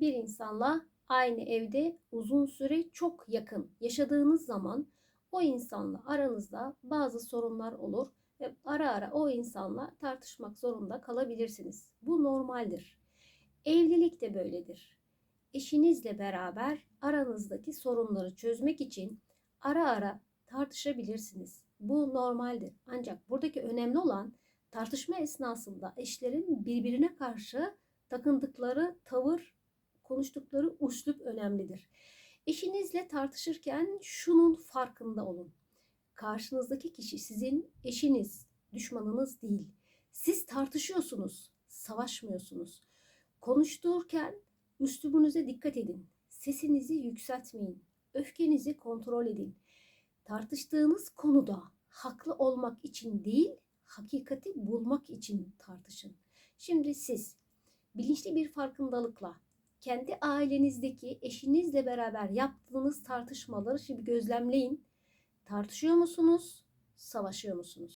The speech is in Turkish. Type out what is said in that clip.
bir insanla aynı evde uzun süre çok yakın yaşadığınız zaman o insanla aranızda bazı sorunlar olur ve ara ara o insanla tartışmak zorunda kalabilirsiniz. Bu normaldir. Evlilik de böyledir. Eşinizle beraber aranızdaki sorunları çözmek için ara ara tartışabilirsiniz. Bu normaldir. Ancak buradaki önemli olan tartışma esnasında eşlerin birbirine karşı takındıkları tavır, konuştukları üslup önemlidir. Eşinizle tartışırken şunun farkında olun. Karşınızdaki kişi sizin eşiniz, düşmanınız değil. Siz tartışıyorsunuz, savaşmıyorsunuz. Konuşturken üslubunuza dikkat edin. Sesinizi yükseltmeyin. Öfkenizi kontrol edin. Tartıştığınız konuda haklı olmak için değil, hakikati bulmak için tartışın. Şimdi siz bilinçli bir farkındalıkla kendi ailenizdeki eşinizle beraber yaptığınız tartışmaları şimdi gözlemleyin. Tartışıyor musunuz? Savaşıyor musunuz?